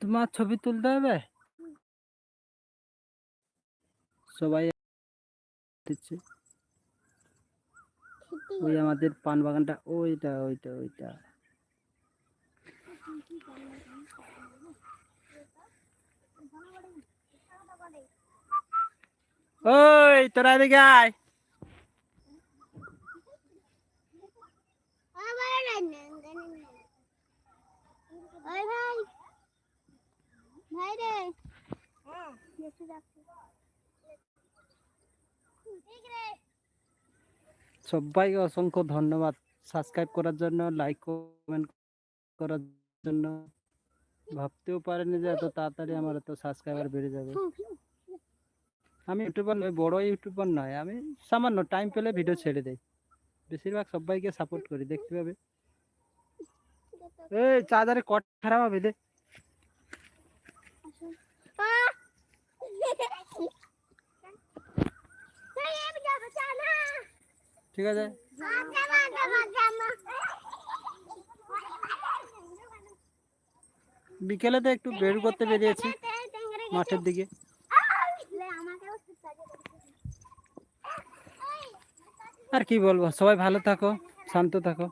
তোমার ছবি তুলতে হবে? সবাই দিচ্ছে। ওই আমাদের পান বাগানটা, ওইটা ওইটা ওইটা। ওই, তোরা এদিকে আয়। ওই ভাই। ভাই রে। ঠিক রে। সবাইকে অসংখ্য ধন্যবাদ। সাবস্ক্রাইব করার জন্য লাইক কমেন্ট করার জন্য। ভাবতেও পারেনি যে এত তাড়াতাড়ি আমার এত সাবস্ক্রাইবার বেড়ে যাবে। আমি ইউটিউবার নয় বড় ইউটিউবার নয়। আমি সামান্য টাইম পেলে ভিডিও ছেড়ে দেই। বেশিরভাগ সবাইকে সাপোর্ট করি দেখতে পাবে। এই চার্জারে কট খারাপ হবে দে। ঠিক আছে। বিকেলে তো একটু বের করতে বেরিয়েছি মাঠের দিকে। আর কি বলব? সবাই ভালো থাকো, শান্ত থাকো।